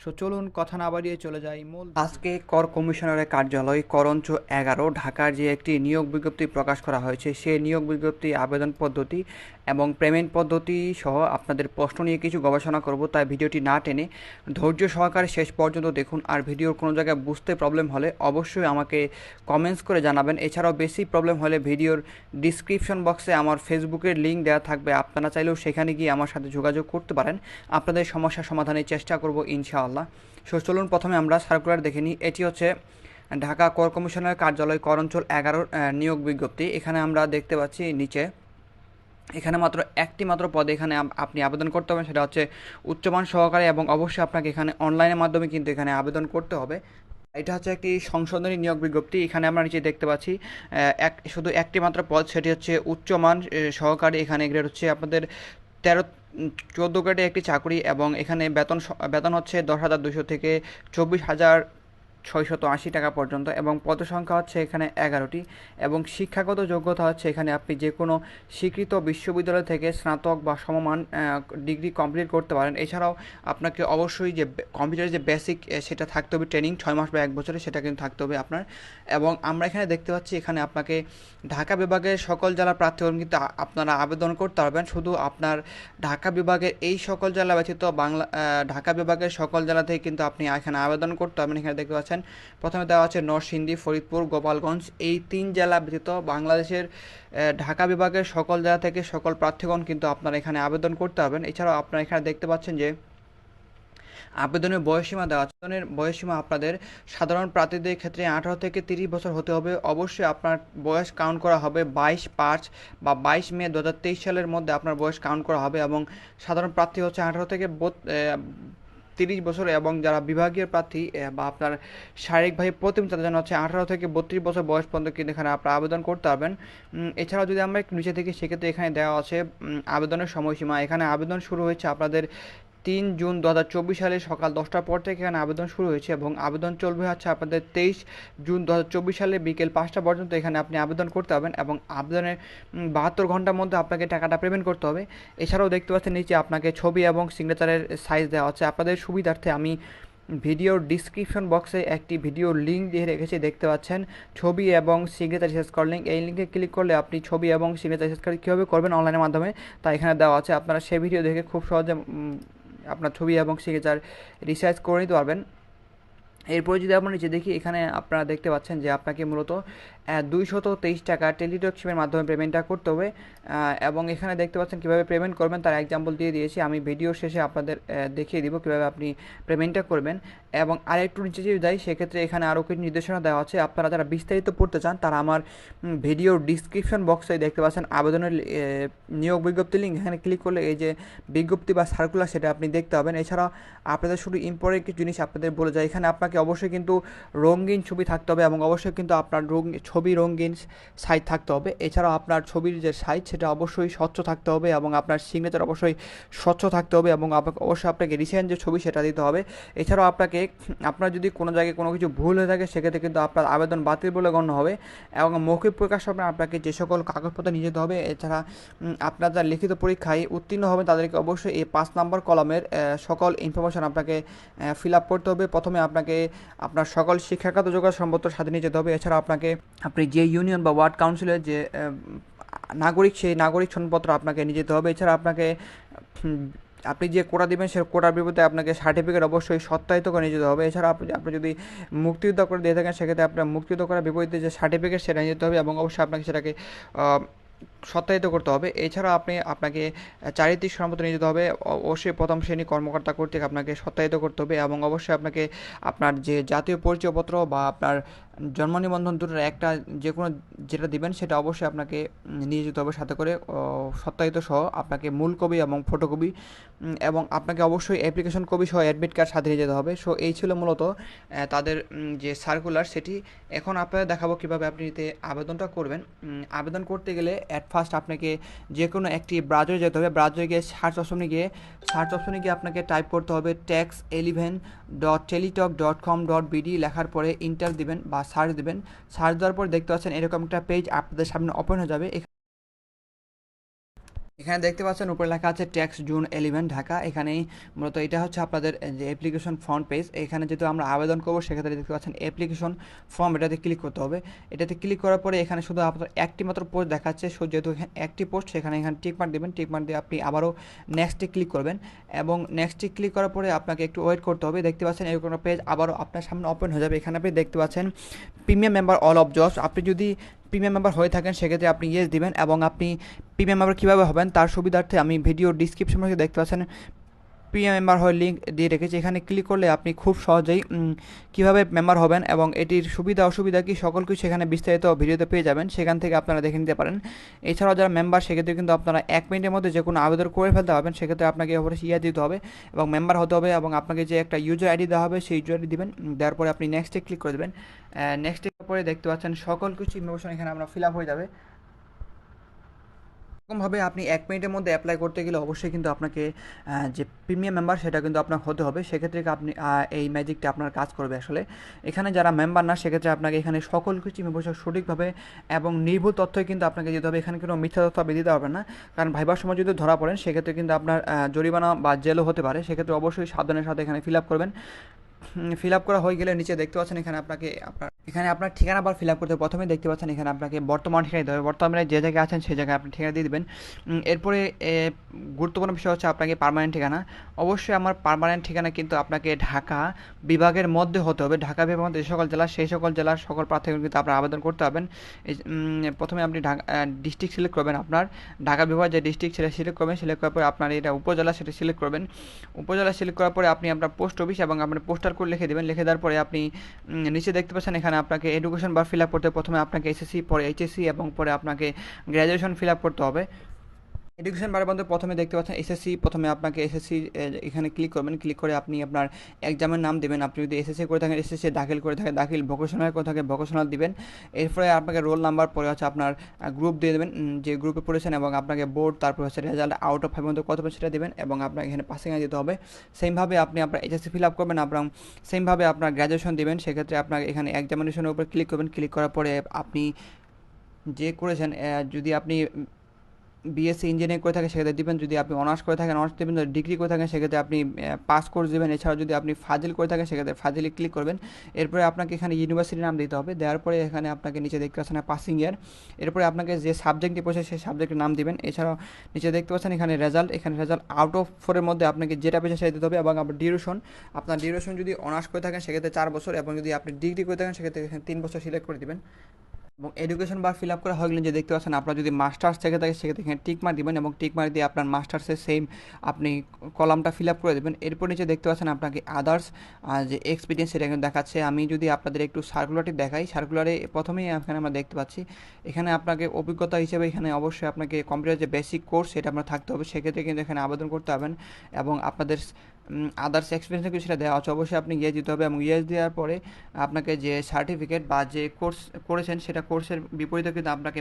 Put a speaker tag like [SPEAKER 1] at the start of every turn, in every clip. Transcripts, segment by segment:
[SPEAKER 1] So চলুন কথা না বাড়িয়ে চলে যাই মূল আজকে কর কমিশনারের কার্যালয় করঞ্চ এগারো, ঢাকার যে একটি নিয়োগ বিজ্ঞপ্তি প্রকাশ করা হয়েছে সেই নিয়োগ বিজ্ঞপ্তি, আবেদন পদ্ধতি এবং পেমেন্ট পদ্ধতি সহ আপনাদের প্রশ্ন নিয়ে কিছু গবেষণা করব, তাই ভিডিওটি না টেনে ধৈর্য সহকারে শেষ পর্যন্ত দেখুন। আর ভিডিওর কোনো জায়গায় বুঝতে প্রবলেম হলে অবশ্যই আমাকে কমেন্টস করে জানাবেন। এছাড়াও বেশি প্রবলেম হলে ভিডিওর ডিসক্রিপশন বক্সে আমার ফেসবুকের লিঙ্ক দেওয়া থাকবে। আপনারা চাইলেও সেখানে গিয়ে আমার সাথে যোগাযোগ করতে পারেন। আপনাদের সমস্যা সমাধানের চেষ্টা করব ইনশাআল্লাহ। সো চলুন প্রথমে আমরা সার্কুলার দেখে নিই। এটি হচ্ছে ঢাকা কর কমিশনের কার্যালয় কর অঞ্চল এগারোর নিয়োগ বিজ্ঞপ্তি। এখানে আমরা দেখতে পাচ্ছি নিচে, এখানে মাত্র একটি মাত্র পদে এখানে আপনি আবেদন করতে হবে। সেটা হচ্ছে উচ্চমান সহকারে এবং অবশ্যই আপনাকে এখানে অনলাইনের মাধ্যমে কিন্তু এখানে আবেদন করতে হবে। এটা হচ্ছে একটি সংশোধনী নিয়োগ বিজ্ঞপ্তি। এখানে আমরা নিচে দেখতে পাচ্ছি এক, শুধু একটি মাত্র পদ, সেটি হচ্ছে উচ্চমান সহকারী। এখানে গ্রেড হচ্ছে আপনাদের তেরো চোদ্দ গ্রেডে একটি চাকরি এবং এখানে বেতন বেতন হচ্ছে দশ হাজার দুশো থেকে চব্বিশ হাজার ছয়শত আশি টাকা পর্যন্ত এবং পদ সংখ্যা হচ্ছে এখানে এগারোটি এবং শিক্ষাগত যোগ্যতা হচ্ছে এখানে আপনি যে কোনো স্বীকৃত বিশ্ববিদ্যালয় থেকে স্নাতক বা সমমান ডিগ্রি কমপ্লিট করতে পারেন। এছাড়াও আপনাকে অবশ্যই যে কম্পিউটারের যে বেসিক সেটা থাকতে হবে, ট্রেনিং ছয় মাস বা এক বছরে সেটা কিন্তু থাকতে হবে আপনার। এবং আমরা এখানে দেখতে পাচ্ছি এখানে আপনাকে ঢাকা বিভাগের সকল জেলার প্রার্থীগণ কিন্তু আপনারা আবেদন করতে পারবেন। শুধু আপনার ঢাকা বিভাগের এই সকল জেলা ব্যতীত বাংলা ঢাকা বিভাগের সকল জেলাতেই কিন্তু আপনি এখানে আবেদন করতে পারবেন। এখানে দেখতে পাচ্ছেন প্রথমে দেওয়া আছে নরসিংদী, ফরিদপুর, গোপালগঞ্জ। এই তিন জেলা ব্যতীত বাংলাদেশের ঢাকা বিভাগের সকল জেলা থেকে সকল প্রার্থীগণ কিন্তু আপনারা এখানে আবেদন করতে পারবেন। এছাড়াও আপনারা এখানে দেখতে পাচ্ছেন যে আবেদনের বয়সীমা দেওয়া আবেদনের বয়সীমা আপনাদের সাধারণ প্রার্থীদের ক্ষেত্রে আঠারো থেকে তিরিশ বছর হতে হবে। অবশ্যই আপনার বয়স কাউন্ট করা হবে বাইশ পাঁচ বা বাইশ মে দু হাজার তেইশ সালের মধ্যে আপনার বয়স কাউন্ট করা হবে এবং সাধারণ প্রার্থী হচ্ছে আঠারো থেকে তিরিশ বছর এবং যারা বিভাগীয় প্রার্থী বা আপনার শারীরিকভাবে প্রতিম তাদের জন্য হচ্ছে আঠারো থেকে বত্রিশ বছর বয়স পর্যন্ত কিন্তু এখানে আপনারা আবেদন করতে পারবেন। এছাড়াও যদি আমরা একটু নিচে থেকে, সেক্ষেত্রে এখানে দেওয়া আছে আবেদনের সময়সীমা। এখানে আবেদন শুরু হয়েছে আপনাদের তিন জুন দু হাজার চব্বিশ সালে সকাল দশটার পর থেকে এখানে আবেদন শুরু হয়েছে এবং আবেদন চলবে হচ্ছে আপনাদের তেইশ জুন দু হাজার চব্বিশ সালে বিকেল পাঁচটা পর্যন্ত এখানে আপনি আবেদন করতে পারবেন এবং আবেদনের বাহাত্তর ঘণ্টার মধ্যে আপনাকে টাকাটা পেমেন্ট করতে হবে। এছাড়াও দেখতে পাচ্ছেন নিচে আপনাকে ছবি এবং সিগনেচারের সাইজ দেওয়া হচ্ছে আপনাদের সুবিধার্থে আমি ভিডিওর ডিসক্রিপশন বক্সে একটি ভিডিও লিঙ্ক দিয়ে রেখেছি, দেখতে পাচ্ছেন। ছবি এবং সিগনেচার রিসার্চ কর লিঙ্ক এই লিঙ্কে ক্লিক করলে আপনি ছবি এবং সিগনেচার রিসার্চ করে কীভাবে করবেন অনলাইনের মাধ্যমে, তা এখানে দেওয়া আছে। আপনারা সেই ভিডিও দেখে খুব সহজে আপনার ছবি এবং সিগনেচার রিসার্চ করে নিতে পারবেন। এরপরে যদি আমরা নিচে দেখি, এখানে আপনারা দেখতে পাচ্ছেন যে আপনাকে মূলত দুইশত তেইশ টাকা টেলিটকশিপের মাধ্যমে পেমেন্টটা করতে হবে। এবং এখানে দেখতে পাচ্ছেন কীভাবে পেমেন্ট করবেন, তার এক্সাম্পল দিয়ে দিয়েছি। আমি ভিডিও শেষে আপনাদের দেখিয়ে দিব কীভাবে আপনি পেমেন্টটা করবেন। এবং আরেকটু নিচে যদি যাই, সেক্ষেত্রে এখানে আরও কিছু নির্দেশনা দেওয়া আছে। আপনারা যারা বিস্তারিত পড়তে চান, তারা আমার ভিডিওর ডিসক্রিপশন বক্সে দেখতে পাচ্ছেন আবেদনের নিয়োগ বিজ্ঞপ্তি লিঙ্ক এখানে ক্লিক করলে এই যে বিজ্ঞপ্তি বা সার্কুলার সেটা আপনি দেখতে পাবেন। এছাড়া আপনাদের শুধু ইম্পর্টেন্ট কিছু জিনিস আপনাদের বলে যায়। এখানে আপনাকে অবশ্যই কিন্তু রঙিন ছবি থাকতে হবে এবং অবশ্যই কিন্তু আপনার রঙ ছবি রঙিন সাইজ থাকতে হবে। এছাড়াও আপনার ছবির যে সাইজ, সেটা অবশ্যই স্বচ্ছ থাকতে হবে এবং আপনার সিগনেচার অবশ্যই স্বচ্ছ থাকতে হবে এবং আপনাকে অবশ্যই আপনাকে রিসেন্ট যে ছবি, সেটা দিতে হবে। এছাড়াও আপনাকে, আপনার যদি কোনো জায়গায় কোনো কিছু ভুল হয়ে থাকে, সেক্ষেত্রে কিন্তু আপনার আবেদন বাতিল বলে গণ্য হবে এবং মৌখিক প্রকাশ হবে, আপনাকে যে সকল কাগজপত্র নিয়ে যেতে হবে, এছাড়া আপনার যারা লিখিত পরীক্ষায় উত্তীর্ণ হবে, তাদেরকে অবশ্যই এই পাঁচ নম্বর কলমের সকল ইনফরমেশন আপনাকে ফিল আপ করতে হবে। প্রথমে আপনাকে আপনার সকল শিক্ষাগত যোগ্যতা সম্পত্র সাথে নিয়ে যেতে হবে। এছাড়া আপনাকে আপনি যে ইউনিয়ন বা ওয়ার্ড কাউন্সিলের যে নাগরিক, সেই নাগরিক সনদপত্র আপনাকে নিয়ে যেতে হবে। এছাড়া আপনাকে আপনি যে কোটা দেবেন সে কোটার বিপরীতে আপনাকে সার্টিফিকেট অবশ্যই সত্যায়িত করে নিয়ে যেতে হবে। এছাড়া আপনি আপনি যদি মুক্তিযুদ্ধ করে দিয়ে থাকেন, সেক্ষেত্রে আপনার মুক্তিযুদ্ধ করার বিপরীতে যে সার্টিফিকেট সেটা নিয়ে যেতে হবে এবং অবশ্যই আপনাকে সেটাকে সত্যায়িত করতে হবে। এছাড়া আপনি আপনাকে চারিত্রিক সনদপত্র নিয়ে যেতে হবে। অবশ্যই প্রথম শ্রেণি কর্মকর্তা কর্তৃক আপনাকে সত্যায়িত করতে হবে এবং অবশ্যই আপনাকে আপনার যে জাতীয় পরিচয়পত্র বা আপনার জন্ম নিবন্ধন দুটোর একটা যে কোনো যেটা দিবেন সেটা অবশ্যই আপনাকে নিয়ে যেতে হবে সাথে করে। সত্যায়িত সহ আপনাকে মূল কবি এবং ফটোকপি এবং আপনাকে অবশ্যই অ্যাপ্লিকেশন কপি সহ অ্যাডমিট কার্ড সাথে নিয়ে যেতে হবে। সো এই ছিল মূলত তাদের যে সার্কুলার সেটি। এখন আপনাদের দেখাবো কীভাবে আপনি এতে আবেদনটা করবেন। আবেদন করতে গেলে অ্যাট ফার্স্ট আপনাকে যে কোনো একটি ব্রাউজারে যেতে হবে। ব্রাউজারে গিয়ে সার্চ অপশনে গিয়ে সার্চ অপশনে গিয়ে আপনাকে টাইপ করতে হবে tax eleven dot Teletalk dot com dot BD লেখার পরে ইন্টার দিবেন বা সার্চ দিবেন। সার্চ দেওয়ার পর দেখতে পাচ্ছেন এরকম একটা পেজ আপনাদের সামনে ওপেন হয়ে যাবে। এখানে এখানে দেখতে পাচ্ছেন, উপরে লেখা আছে ট্যাক্স জুন এলিভেন ঢাকা। এখানেই মূলত এটা হচ্ছে আপনাদের যে অ্যাপ্লিকেশন ফর্ম পেজ এখানে যেহেতু আমরা আবেদন করব, সেক্ষেত্রে দেখতে পাচ্ছেন অ্যাপ্লিকেশন ফর্ম এটাতে ক্লিক করতে হবে। এটাতে ক্লিক করার পরে এখানে শুধু আপনার একটি মাত্র পোস্ট দেখাচ্ছে, সো যেহেতু এখানে একটি পোস্ট সেখানে এখানে টিক মার্ক দেবেন টিক মার্ক দিয়ে আপনি আবারও নেক্সটে ক্লিক করবেন। এবং নেক্সটে ক্লিক করার পরে আপনাকে একটু ওয়েট করতে হবে। দেখতে পাচ্ছেন এরকম পেজ আবারও আপনার সামনে ওপেন হয়ে যাবে। এখানে আপনি দেখতে পাচ্ছেন premium member all of jobs আপনি যদি প্রিমিয়াম মেম্বার হয়ে থাকেন, সেক্ষেত্রে আপনি ইয়েস দিবেন এবং আপনি প্রিমিয়াম মেম্বার কীভাবে হবেন, তার সুবিধার্থে আমি ভিডিও ডিসক্রিপশন দেখতে পাচ্ছেন প্রিমিয়াম মেম্বার হয়ে লিঙ্ক দিয়ে রেখেছি। এখানে ক্লিক করলে আপনি খুব সহজেই কীভাবে মেম্বার হবেন এবং এটির সুবিধা, অসুবিধা কি, সকল কিছু সেখানে বিস্তারিত ভিডিওতে পেয়ে যাবেন। সেখান থেকে আপনারা দেখে নিতে পারেন। এছাড়াও যারা মেম্বার সেক্ষেত্রে কিন্তু আপনারা এক মিনিটের মধ্যে যে কোনো আবেদন করে ফেলতে পারবেন। সেক্ষেত্রে আপনাকে অবশ্যই ইয়ে দিতে হবে এবং মেম্বার হতে হবে এবং আপনাকে যে একটা ইউজার আইডি দেওয়া হবে, সেই ইউজার আইডি দেবেন। দেওয়ার পরে আপনি নেক্সটে ক্লিক করে দেবেন। নেক্সটে পরে দেখতে পাচ্ছেন সকল কিছু ইনফরমেশন এখানে আমরা ফিল আপ হয়ে যাবে। এরকমভাবে আপনি এক মিনিটের মধ্যে অ্যাপ্লাই করতে গেলে অবশ্যই কিন্তু আপনাকে যে প্রিমিয়াম মেম্বার সেটা কিন্তু আপনার হতে হবে। সেক্ষেত্রে আপনি এই ম্যাজিকটা আপনার কাজ করবে আসলে। এখানে যারা মেম্বার না, সেক্ষেত্রে আপনাকে এখানে সকল কিছু ইনফরমেশন সঠিকভাবে এবং নির্ভুল তথ্যই কিন্তু আপনাকে দিতে হবে। এখানে কোনো মিথ্যা তথ্য আপনি দিতে পারবেন না। কারণ ভাইবার সময় যদি ধরা পড়েন, সেক্ষেত্রে কিন্তু আপনার জরিমানা বা জেলও হতে পারে। সেক্ষেত্রে অবশ্যই সাবধানের সাথে এখানে ফিল আপ করবেন। ফিল আপ করা হয়ে গেলে নিচে দেখতে পাচ্ছেন এখানে আপনাকে আপনার, এখানে আপনার ঠিকানা আবার ফিল আপ করতে প্রথমে দেখতে পাচ্ছেন এখানে আপনাকে বর্তমান ঠিকানা দিতে হবে। বর্তমানে যে জায়গায় আছেন সেই জায়গায় আপনি ঠিকানা দিয়ে দেবেন। এরপরে গুরুত্বপূর্ণ বিষয় হচ্ছে আপনাকে পার্মানেন্ট ঠিকানা। অবশ্যই আমার পার্মানেন্ট ঠিকানা কিন্তু আপনাকে ঢাকা বিভাগের মধ্যে হতে হবে। ঢাকা বিভাগের যে সকল জেলা, সেই সকল জেলার সকল প্রার্থীকে কিন্তু আপনার আবেদন করতে হবেন প্রথমে আপনি ঢাকা ডিস্ট্রিক্ট সিলেক্ট করবেন আপনার। ঢাকা বিভাগ যে ডিস্ট্রিক্ট সেটা সিলেক্ট করবেন। সিলেক্ট করার পরে আপনার এটা উপজেলা, সেটা সিলেক্ট করবেন। উপজেলা সিলেক্ট করার পরে আপনি আপনার পোস্ট অফিস এবং আপনার পোস্টাল কোড লিখে দেবেন লিখে দেওয়ার পরে আপনি নিচে দেখতে পাচ্ছেন এখানে আপনাকে এডুকেশন বার ফিল আপ করতে। প্রথমে আপনাকে এসএসসি পরে এইচএসসি এবং পরে আপনাকে গ্র্যাজুয়েশন ফিল আপ করতে হবে এডুকেশন বারের মধ্যে প্রথমে দেখতে পাচ্ছেন এসএসসি প্রথমে আপনাকে এসএসসি এখানে ক্লিক করবেন ক্লিক করে আপনি আপনার এক্সামের নাম দেবেন। আপনি যদি এসএসসি করে থাকেন এসএসসি দাখিল করে থাকেন, দাখিল ভোকেশনাল করে থাকে ভোকেশনাল দিবেন। এরপরে আপনাকে রোল নাম্বার পরে হচ্ছে আপনার গ্রুপ দিয়ে দেবেন যে গ্রুপে পড়েছেন এবং আপনাকে বোর্ড তারপর হচ্ছে রেজাল্ট আউট অফ ফাইভের মধ্যে কত সেটা দেবেন এবং আপনাকে এখানে পাসিং দিতে হবে। সেমভাবে আপনি আপনার এসএসসি ফিল আপ করবেন, আপনার সেমভাবে আপনার গ্র্যাজুয়েশন দেবেন, সেক্ষেত্রে আপনাকে এখানে এক্সামিনেশনের উপর ক্লিক করবেন। ক্লিক করার পরে আপনি যে করেছেন যদি আপনি বিএসসি ইঞ্জিনিয়ারিং করে থাকেন, সেক্ষেত্রে দেবেন যদি আপনি অনার্স করে থাকেন অনার্স দেবেন ডিগ্রি করে থাকেন, সেক্ষেত্রে আপনি পাস কোর্স দেবেন। এছাড়াও যদি আপনি ফাজিল করে থাকেন, সেক্ষেত্রে ফাজিলে ক্লিক করবেন। এরপরে আপনাকে এখানে ইউনিভার্সিটির নাম দিতে হবে। দেওয়ার পরে এখানে আপনাকে নিচে দেখতে পাচ্ছেন পাসিং ইয়ার এরপরে আপনাকে যে সাবজেক্টটি পড়ছে সেই সাবজেক্টের নাম দিবেন। এছাড়াও নিচে দেখতে পাচ্ছেন এখানে রেজাল্ট এখানে রেজাল্ট আউট অফ ফোরের মধ্যে আপনাকে যেটা পেয়েছে সেটা দিতে হবে এবং আপনার ডিউরেশন আপনার ডিউরেশন যদি অনার্স করে থাকেন, সেক্ষেত্রে চার বছর এবং যদি আপনি ডিগ্রি করে থাকেন, সেক্ষেত্রে তিন বছর সিলেক্ট করে দিবেন। এবং এডুকেশন বার ফিল আপ করা হয়ে গেলে যে দেখতে পাচ্ছেন আপনার যদি মাস্টার্স থেকে থাকে, সেক্ষেত্রে এখানে টিক মার দিবেন এবং টিক মার দিয়ে আপনার মাস্টার্সের সেম আপনি কলামটা ফিল আপ করে দেবেন। এরপর নিচে দেখতে পাচ্ছেন আপনাকে আদার্স যে এক্সপিরিয়েন্স সেটা কিন্তু দেখাচ্ছে। আমি যদি আপনাদের একটু সার্কুলারটি দেখাই সার্কুলারে প্রথমেই এখানে আমরা দেখতে পাচ্ছি, এখানে আপনাকে অভিজ্ঞতা হিসেবে এখানে অবশ্যই আপনাকে কম্পিউটার যে বেসিক কোর্স সেটা আপনার থাকতে হবে। সেক্ষেত্রে কিন্তু এখানে আবেদন করতে হবেন এবং আপনাদের আদার্স এক্সপিরিয়েন্স কিছু সেটা দেওয়া আছে। অবশ্যই আপনি ইয়ে দিতে হবে এবং ইয়েস দেওয়ার পরে আপনাকে যে সার্টিফিকেট বা যে কোর্স করেছেন, সেটা কোর্সের বিপরীতে কিন্তু আপনাকে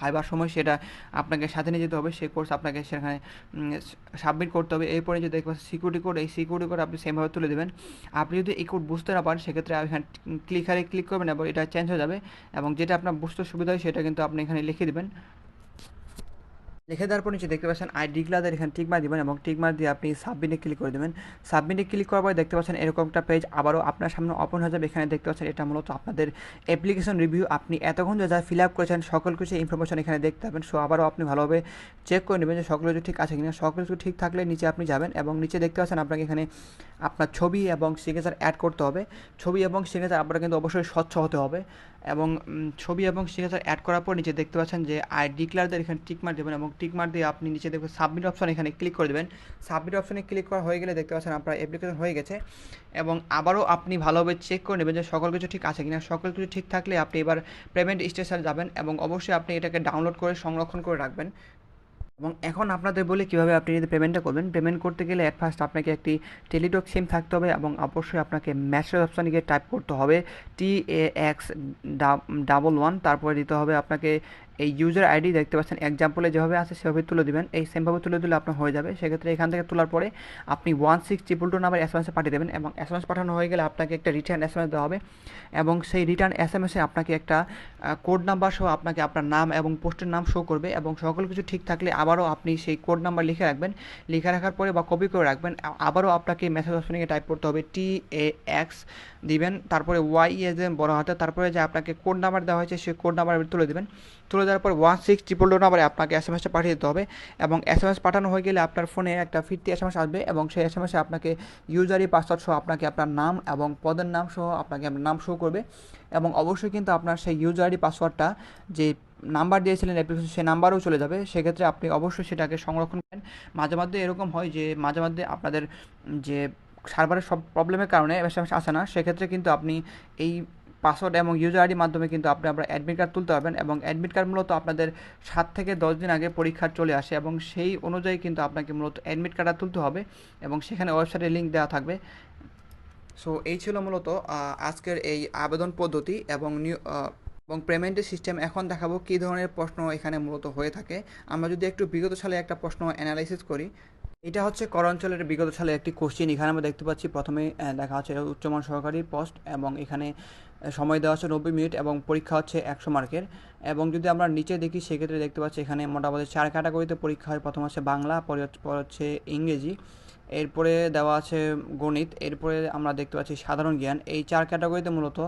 [SPEAKER 1] ভাইবার সময় সেটা আপনাকে সাথে নিয়ে যেতে হবে। সেই কোর্স আপনাকে সেখানে সাবমিট করতে হবে। এরপরে যদি দেখবেন সিকিউরিটি কোড এই সিকিউরিটি কোড আপনি সেমভাবে তুলে দেবেন। আপনি যদি এই কোড বুঝতে না পারেন, সেক্ষেত্রে এখানে ক্লিকারে ক্লিক করবেন এবং এটা চেঞ্জ হয়ে যাবে এবং যেটা আপনার বুঝতে সুবিধা হয়, সেটা কিন্তু আপনি এখানে লিখে দেবেন। লিখে দেওয়ার পর নিচে দেখতে পাচ্ছেন আই ডিক্লাদের এখানে টিক মার দিবেন এবং টিক মার দিয়ে আপনি সাবমিটে ক্লিক করে দেবেন। সাবমিটে ক্লিক করার পরে দেখতে পাচ্ছেন এরকম একটা পেজ আবারও আপনার সামনে ওপেন হয়ে যাবে। এখানে দেখতে পাচ্ছেন এটা মূলত আপনাদের অ্যাপ্লিকেশন রিভিউ আপনি এতক্ষণ যা ফিল আপ করেছেন, সকল কিছু ইনফরমেশন এখানে দেখতে পাবেন। সো আবারও আপনি ভালোভাবে চেক করে নেবেন যে সকল কিছু ঠিক আছে কিনা। সকল কিছু ঠিক থাকলে নিচে আপনি যাবেন এবং নিচে দেখতে পাচ্ছেন আপনাকে এখানে আপনার ছবি এবং সিগনেচার অ্যাড করতে হবে। ছবি এবং সিগনেচার আপনার কিন্তু অবশ্যই স্বচ্ছ হতে হবে। এবং ছবি এবং সিগনেচার অ্যাড করার পর নিচে দেখতে পাচ্ছেন যে আই ডিক্লারদের এখানে টিক মার দেবেন এবং টিক মার দিয়ে আপনি নিচে দেখবেন সাবমিট অপশন এখানে ক্লিক করে দেবেন। সাবমিট অপশনে ক্লিক করা হয়ে গেলে দেখতে পাচ্ছেন আপনার অ্যাপ্লিকেশন হয়ে গেছে এবং আবারও আপনি ভালোভাবে চেক করে নেবেন যে সকল কিছু ঠিক আছে কিনা। সকল কিছু ঠিক থাকলে আপনি এবার পেমেন্ট স্টেশন যাবেন এবং অবশ্যই আপনি এটাকে ডাউনলোড করে সংরক্ষণ করে রাখবেন। এবং এখন আপনাদের বলি কীভাবে আপনি যদি পেমেন্টটা করবেন পেমেন্ট করতে গেলে অ্যাট ফার্স্ট আপনাকে একটি টেলিটক সিম থাকতে হবে এবং অবশ্যই আপনাকে মেসেজ অপশানে গিয়ে টাইপ করতে হবে T A X double one তারপরে দিতে হবে আপনাকে এই ইউজার আইডি দেখতে পাচ্ছেন। এক্সাম্পলে যেভাবে আছে সেভাবে তুলে দিবেন। এই সেমভাবে তুলে দিলে আপনার হয়ে যাবে। সেক্ষেত্রে এখান থেকে তোলার পরে আপনি one six triple two number S M এসে পাঠিয়ে দেবেন এবং এস এম এস পাঠানো হয়ে গেলে আপনাকে একটা রিটার্ন এস এম এস দেওয়া হবে এবং সেই রিটার্ন এস এম এসে আপনাকে একটা কোড নাম্বার সহ আপনাকে আপনার নাম এবং পোস্টের নাম শো করবে এবং সকল কিছু ঠিক থাকলে আবারও আপনি সেই কোড নাম্বার লিখে রাখবেন। লিখে রাখার পরে বা কপি করে রাখবেন। আবারও আপনাকে মেসেজ অপশনে টাইপ করতে হবে টি এ এক্স দিবেন, তারপরে ওয়াই এ দেবেন বড় হাতে, তারপরে যে আপনাকে কোড নাম্বার দেওয়া হয়েছে সেই কোড নাম্বার তুলে দেবেন। তুলে দেওয়ার পর ওয়ান সিক্স ট্রিপল টু নাম্বারে আপনাকে এস এম এসটা পাঠিয়ে দিতে হবে এবং এস এম এস পাঠানো হয়ে গেলে আপনার ফোনে একটা ফিরতি এস এম এস আসবে এবং সেই এস এম এসে আপনাকে ইউজারি পাসওয়ার্ড সহ আপনাকে আপনার নাম এবং পদের নাম সহ আপনাকে আপনার নাম শো করবে। এবং অবশ্যই কিন্তু আপনার সেই ইউজার আইডি পাসওয়ার্ডটা যে নাম্বার দিয়েছিলেন অ্যাপ্লিকেশন সেই নাম্বারও চলে যাবে। সেক্ষেত্রে আপনি অবশ্যই সেটাকে সংরক্ষণ করেন। মাঝে মধ্যে এরকম হয় যে, মাঝে মধ্যে আপনাদের যে সার্ভারের সব প্রবলেমের কারণে এস আসে না। সেক্ষেত্রে কিন্তু আপনি এই পাসওয়ার্ড এবং ইউজার আইডির মাধ্যমে কিন্তু আপনি আপনার অ্যাডমিট কার্ড তুলতে পারবেন এবং অ্যাডমিট কার্ড মূলত আপনাদের সাত থেকে দশ দিন আগে পরীক্ষার চলে আসে এবং সেই অনুযায়ী কিন্তু আপনাকে মূলত অ্যাডমিট কার্ডটা তুলতে হবে এবং সেখানে ওয়েবসাইটে লিঙ্ক দেওয়া থাকবে। সো এই ছিল মূলত আজকের এই আবেদন পদ্ধতি এবং নিউ এবং পেমেন্টের সিস্টেম এখন দেখাবো কী ধরনের প্রশ্ন এখানে মূলত হয়ে থাকে। আমরা যদি একটু বিগত সালে একটা প্রশ্ন অ্যানালাইসিস করি, এটা হচ্ছে কর অঞ্চলের বিগত সালে একটি কোশ্চেন এখানে আমরা দেখতে পাচ্ছি প্রথমে দেখা হচ্ছে উচ্চমান সহকারী পোস্ট এবং এখানে সময় দেওয়া হচ্ছে নব্বই মিনিট এবং পরীক্ষা হচ্ছে একশো মার্কের। এবং যদি আমরা নিচে দেখি, সেক্ষেত্রে দেখতে পাচ্ছি এখানে মোটামুটি চার ক্যাটাগরিতে পরীক্ষা হয়। প্রথম হচ্ছে বাংলা পর হচ্ছে ইংরেজি। এরপরে দেওয়া আছে গণিত এরপরে আমরা দেখতে পাচ্ছি সাধারণ জ্ঞান। এই চার ক্যাটাগরিতে মূলত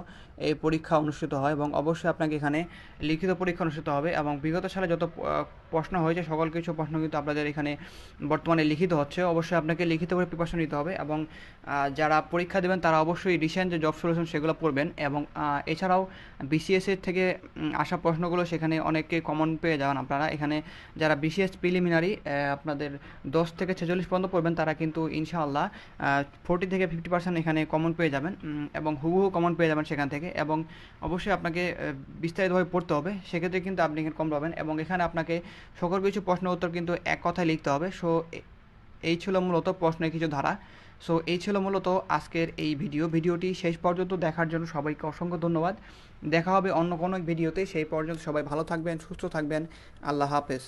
[SPEAKER 1] এই পরীক্ষা অনুষ্ঠিত হয় এবং অবশ্যই আপনাকে এখানে লিখিত পরীক্ষা অনুষ্ঠিত হবে এবং বিগত সালে যত প্রশ্ন হয়েছে, সকল কিছু প্রশ্ন কিন্তু আপনাদের এখানে বর্তমানে লিখিত হচ্ছে। অবশ্যই আপনাকে লিখিত করে প্রিপারেশন নিতে হবে এবং যারা পরীক্ষা দেবেন তারা অবশ্যই রিসেন্ট যে জব সলিউশন সেগুলো পড়বেন এবং এছাড়াও বিসিএস এর থেকে আসা প্রশ্নগুলো সেখানে অনেকে কমন পেয়ে যান আপনারা। এখানে যারা বিসিএস প্রিলিমিনারি আপনাদের দশ থেকে ছেচল্লিশ পর্যন্ত পড়বেন তারা কিন্তু ইনশাআল্লাহ ফোর্টি থেকে ফিফটি পার্সেন্ট এখানে কমন পেয়ে যাবেন এবং হুবহু কমন পেয়ে যাবেন সেখান থেকে। এবং অবশ্যই আপনাকে বিস্তারিতভাবে পড়তে হবে। সেক্ষেত্রে কিন্তু আপনি এখানে কম পাবেন এবং এখানে আপনাকে সকল কিছু প্রশ্ন উত্তর কিন্তু এক কথায় লিখতে হবে। সো এই ছিল মূলত প্রশ্নের কিছু ধারা। সো, এই ছিল মূলত আজকের এই ভিডিও। ভিডিওটি শেষ পর্যন্ত দেখার জন্য সবাইকে অসংখ্য ধন্যবাদ। দেখা হবে অন্য কোনো ভিডিওতে। সেই পর্যন্ত সবাই ভালো থাকবেন, সুস্থ থাকবেন। আল্লাহ হাফেজ।